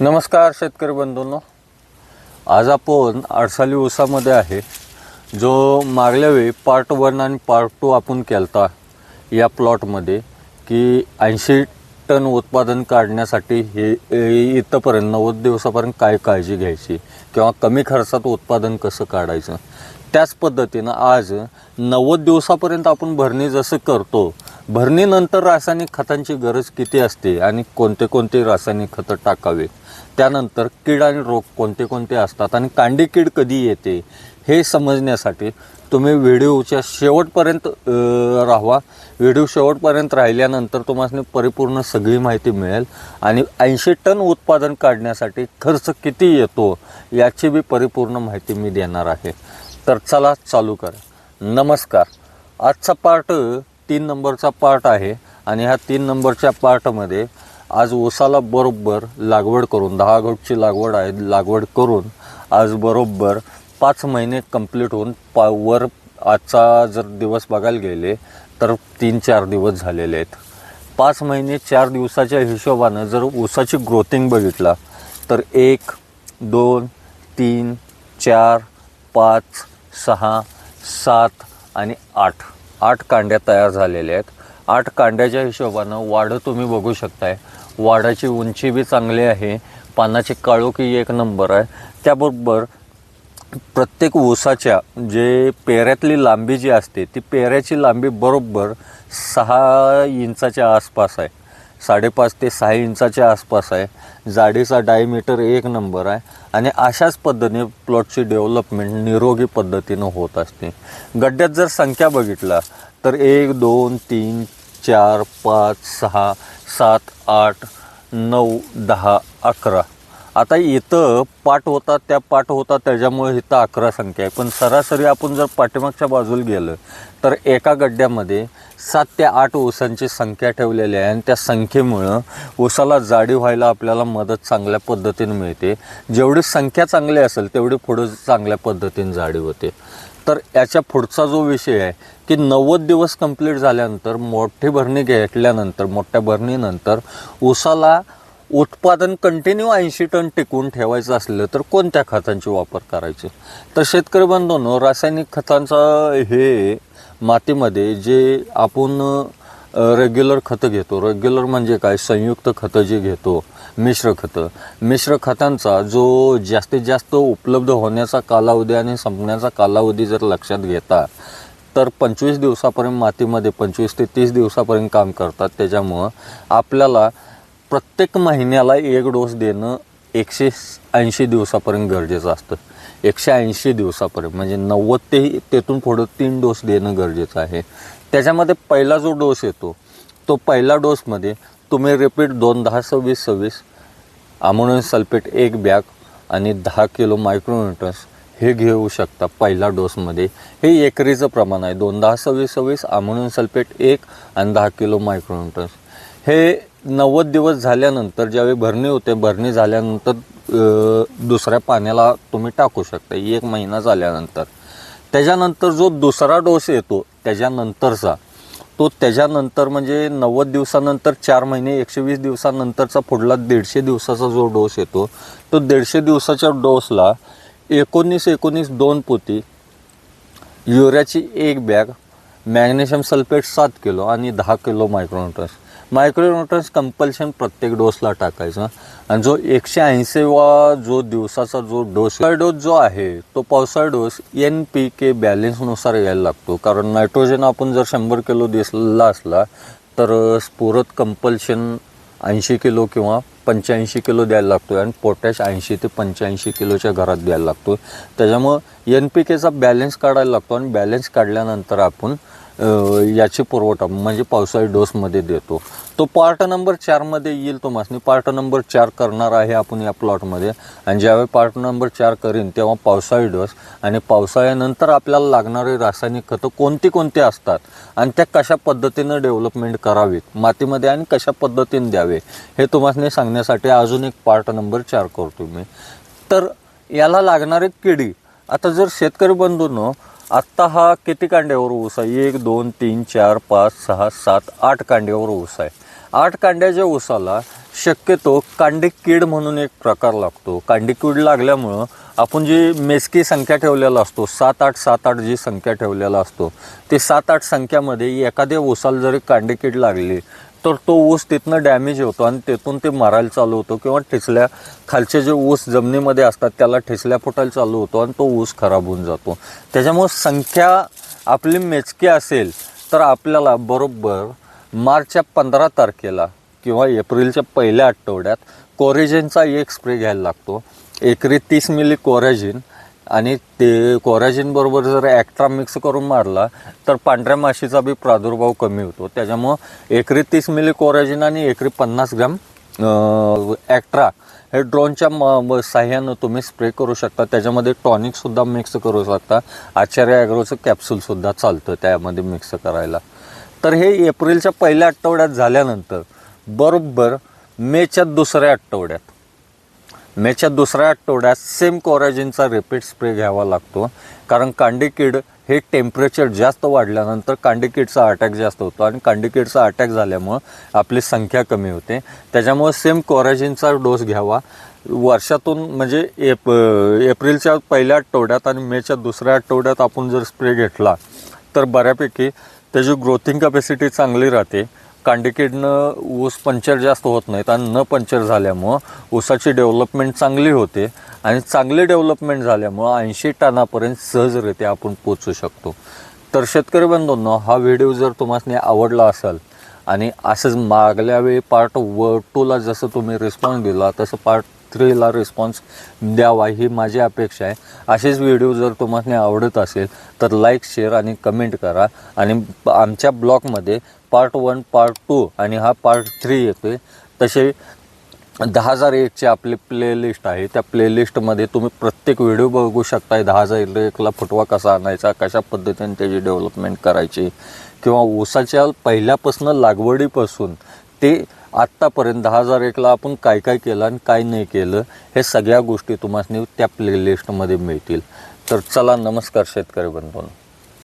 नमस्कार शेतकरी बंधूंनो. आज आपण आडसाली ऊसामध्ये आहे जो मागल्या वेळी पार्ट वन आणि पार्ट टू आपण केलता या प्लॉटमध्ये की ऐंशी टन उत्पादन काढण्यासाठी हे हे इथंपर्यंत नव्वद दिवसापर्यंत काय काळजी घ्यायची किंवा कमी खर्चात उत्पादन कसं काढायचं? त्याच पद्धतीनं आज नव्वद दिवसापर्यंत आपण भरणी जसं करतो भरणीनंतर रासायनिक खतांची गरज किती असते आणि कोणते कोणते रासायनिक खतं टाकावे? त्यानंतर कीड आणि रोग कोणते कोणते असतात आणि कांडी कीड कधी येते? हे समजण्यासाठी तुम्ही व्हिडिओच्या शेवटपर्यंत राहावा. व्हिडिओ शेवटपर्यंत राहिल्यानंतर तुम्हाला परिपूर्ण सगळी माहिती मिळेल आणि ऐंशी टन उत्पादन काढण्यासाठी खर्च किती येतो याची बी परिपूर्ण माहिती मी देणार आहे. तर चला चालू करा. नमस्कार. आजचा पार्ट तीन नंबरचा पार्ट आहे आणि ह्या तीन नंबरच्या पार्टमध्ये आज ऊसाला बरोबर लागवड करून दहा घोटची लागवड आहे लागवड करून आज बरोबर पाच महिने कंप्लीट होऊन पा वर आजचा जर दिवस बघायला गेले तर तीन चार दिवस झालेले आहेत. पाच महिने चार दिवसाच्या हिशोबानं जर ऊसाची ग्रोथिंग बघितला तर एक दोन तीन चार पाच सहा सात आणि आठ. आठ कांड्या तयार झालेल्या आहेत. आठ कांड्याच्या हिशोबानं वाढं तुम्ही बघू शकताय. वाडाची उंची बी चांगली आहे. पानाची काळोखी एक नंबर आहे. त्याबरोबर प्रत्येक ऊसाच्या जे पेऱ्यातली लांबी जी असते ती पेऱ्याची लांबी बरोबर सहा इंचाच्या आसपास आहे. साडेपाच ते सहा इंचाच्या आसपास आहे. जाडीचा डायमीटर एक नंबर आहे. आणि अशाच पद्धतीने प्लॉटची डेव्हलपमेंट निरोगी पद्धतीनं होत असते. गड्ड्यात जर संख्या बघितला तर एक दोन तीन चार पाच सहा सात आठ नऊ दहा अकरा आता इथं पाठ होतात त्या पाठ होतात त्याच्यामुळे इथं अकरा संख्या आहे. पण सरासरी आपण जर पाठीमागच्या बाजूला गेलं तर एका गड्ड्यामध्ये सात ते आठ ओसांची संख्या ठेवलेली आहे. आणि त्या संख्येमुळं ओसाला जाडी व्हायला आपल्याला मदत चांगल्या पद्धतीने मिळते. जेवढी संख्या चांगली असेल तेवढी पुढं चांगल्या पद्धतीने जाडी होते. तर याच्या पुढचा जो विषय आहे की नव्वद दिवस कंप्लीट झाल्यानंतर मोठी भरणी घेतल्यानंतर मोठ्या भरणीनंतर ऊसाला उत्पादन कंटिन्यू ऐंशी टन टिकवून ठेवायचं असलं तर कोणत्या खतांची वापर करायचे? तर शेतकरी बांधवांनो रासायनिक खतांचा हे मातीमध्ये जे आपण रेग्युलर खतं घेतो रेग्युलर म्हणजे काय? संयुक्त खतं जे घेतो मिश्र खतं. मिश्र खतांचा जो जास्तीत जास्त उपलब्ध होण्याचा कालावधी आणि संपण्याचा कालावधी जर लक्षात घेता तर पंचवीस दिवसापर्यंत मातीमध्ये पंचवीस ते तीस दिवसापर्यंत काम करतात. त्याच्यामुळं आपल्याला प्रत्येक महिन्याला एक डोस देणं एकशे ऐंशी दिवसापर्यंत गरजेचं असतं. एकशे ऐंशी दिवसापर्यंत म्हणजे नव्वद ते तेथून पुढं तीन डोस देणं गरजेचं आहे. त्याच्यामध्ये पहिला जो डोस येतो तो पहिला डोसमध्ये तुम्ही रिपीट दोन दहा सव्वीस सव्वीस अमोनियम सल्फेट एक बॅग आणि दहा किलो मायक्रोन्युट्रन्स हे घेऊ शकता पहिला डोसमध्ये. हे एकरीचं प्रमाण आहे. दोन दहा सव्वीस सव्वीस अमोनियम सल्फेट एक आणि दहा किलो मायक्रोन्युट्रन्स हे नव्वद दिवस झाल्यानंतर ज्यावेळी भरणी होते भरणी झाल्यानंतर दुसऱ्या पाण्याला तुम्ही टाकू शकता. एक महिना झाल्यानंतर. त्याच्यानंतर जो दुसरा डोस येतो त्याच्यानंतरचा तो त्याच्यानंतर म्हणजे नव्वद दिवसानंतर चार महिने एकशे वीस दिवसानंतरचा पुढला दीडशे दिवसाचा जो डोस येतो तो दीडशे दिवसाच्या डोसला एकोणीस एकोणीस दोन पोती युरियाची एक बॅग मॅग्नेशियम सल्फेट सात किलो आणि दहा किलो मायक्रोन्युट्रन्स मायक्रोन्युट्रन्स कंपल्शन प्रत्येक डोसला टाकायचं. आणि जो एकशे ऐंशीवा जो दिवसाचा जो डोस डोस जो आहे तो पावसाळ डोस एन पी के बॅलेन्सनुसार यायला लागतो. कारण नायट्रोजन आपण जर शंभर किलो दिसला असला तर स्फुरत कंपल्शन ऐंशी किलो किंवा पंच्याऐंशी किलो द्यायला लागतो आणि पोटॅश ऐंशी ते पंच्याऐंशी किलोच्या घरात द्यायला लागतो त्याच्यामुळं एन पी केचा बॅलन्स काढायला लागतो आणि बॅलन्स काढल्यानंतर आपण याची पुरवठा म्हणजे पावसाळी डोसमध्ये देतो. तो पार्ट नंबर चारमध्ये येईल तो मासनी पार्ट नंबर चार करणार आहे आपण या प्लॉटमध्ये. आणि ज्यावेळी पार्ट नंबर चार करीन तेव्हा पावसाळी डोस. आणि पावसाळ्यानंतर आपल्याला लागणारे रासायनिक खतं कोणती कोणती असतात? आणि त्या कशा पद्धतीनं डेव्हलपमेंट करावीत? मातीमध्ये आणि कशा पद्धतीने द्यावे? हे तुम्हाला सांगण्यासाठी अजून एक पार्ट नंबर चार करतो मी. तर याला लागणारे किडी. आता जर शेतकरी बंधूंनो आत्ता हा किती कांड्यावर ऊस आहे? एक दोन तीन चार पाच सहा सात आठ कांड्यावर ऊस आहे. आठ कांड्याच्या ऊसाला शक्यतो कांडी कीड म्हणून एक प्रकार लागतो. कांडी कीड लागल्यामुळं आपण जी मेसकी संख्या ठेवलेला असतो सात आठ सात आठ जी संख्या ठेवलेला असतो ते सात आठ संख्यामध्ये एखाद्या ऊसाला जरी कांडी कीड लागली तर तो ऊस तिथनं डॅमेज होतो आणि तिथून ते मारायला चालू होतो किंवा ठिसल्या खालचे जे ऊस जमिनीमध्ये असतात त्याला ठिसल्या फुटायला चालू होतो आणि तो ऊस खराब होऊन जातो. त्याच्यामुळं संख्या आपली मेचकी असेल तर आपल्याला बरोबर मार्चच्या पंधरा तारखेला किंवा एप्रिलच्या पहिल्या आठवड्यात कोरेजिनचा एक स्प्रे घ्यायला लागतो. एकरी तीस मिली कोरेजिन आणि ते कोराजिनबरोबर जर ॲक्ट्रा मिक्स करून मारला तर पांढऱ्या माशीचा बी प्रादुर्भाव कमी होतो. त्याच्यामुळं एकरी तीस मिली कोराजिन आणि एकरी पन्नास ग्रॅम ॲक्ट्रा हे ड्रोनच्या म म- साह्यानं तुम्ही स्प्रे करू शकता. त्याच्यामध्ये टॉनिकसुद्धा मिक्स करू शकता. आचार्य ॲग्रोचं कॅप्सूलसुद्धा चालतं त्यामध्ये मिक्स करायला. तर हे एप्रिलच्या पहिल्या आठवड्यात झाल्यानंतर बरोबर मेच्या दुसऱ्या आठवड्यात मेच्या दुसऱ्या आठवड्यात सेम कोरॅजिनचा रिपीट स्प्रे घ्यावा लागतो. कारण कांडी कीड हे टेम्परेचर जास्त वाढल्यानंतर कांडीकीडचा अटॅक जास्त होतो आणि कांडीकीडचा अटॅक झाल्यामुळं आपली संख्या कमी होते. त्याच्यामुळं सेम कोरॅजिनचा डोस घ्यावा. वर्षातून म्हणजे एप एप्रिलच्या पहिल्या आठवड्यात आणि मेच्या दुसऱ्या आठवड्यात आपण जर स्प्रे घेतला तर बऱ्यापैकी त्याची ग्रोथिंग कॅपॅसिटी चांगली राहते. कांडिकीडनं ऊस पंक्चर जास्त होत नाहीत आणि न पंक्चर झाल्यामुळं ऊसाची डेव्हलपमेंट चांगली होते आणि चांगली डेव्हलपमेंट झाल्यामुळं ऐंशी टनापर्यंत सहजरित्या आपण पोचू शकतो. तर शेतकरी बंधूंनो हा व्हिडिओ जर तुम्हाला आवडला असेल आणि असंच मागल्या वेळी पार्ट व टूला जसं तुम्ही रिस्पॉन्स दिला तसं पार्ट थ्रीला रिस्पॉन्स द्यावा ही माझी अपेक्षा आहे. असेच व्हिडिओ जर तुम्हाला आवडत असेल तर लाईक शेअर आणि कमेंट करा. आणि आमच्या ब्लॉगमध्ये पार्ट वन पार्ट टू आणि हा पार्ट थ्री येतोय. तसे दहा हजार एकची आपली प्लेलिस्ट आहे. त्या प्लेलिस्टमध्ये तुम्ही प्रत्येक व्हिडिओ बघू शकताय. दहा हजार एकला फुटवा कसा आणायचा कशा पद्धतीने त्याची डेव्हलपमेंट करायची किंवा ऊसाच्या पहिल्यापासून लागवडीपासून ते आत्तापर्यंत दहा हजार एकला आपण काय काय केलं आणि काय नाही केलं हे सगळ्या गोष्टी तुम्हाला त्या प्लेलिस्टमध्ये मिळतील. तर चला नमस्कार शेतकरी बंधून.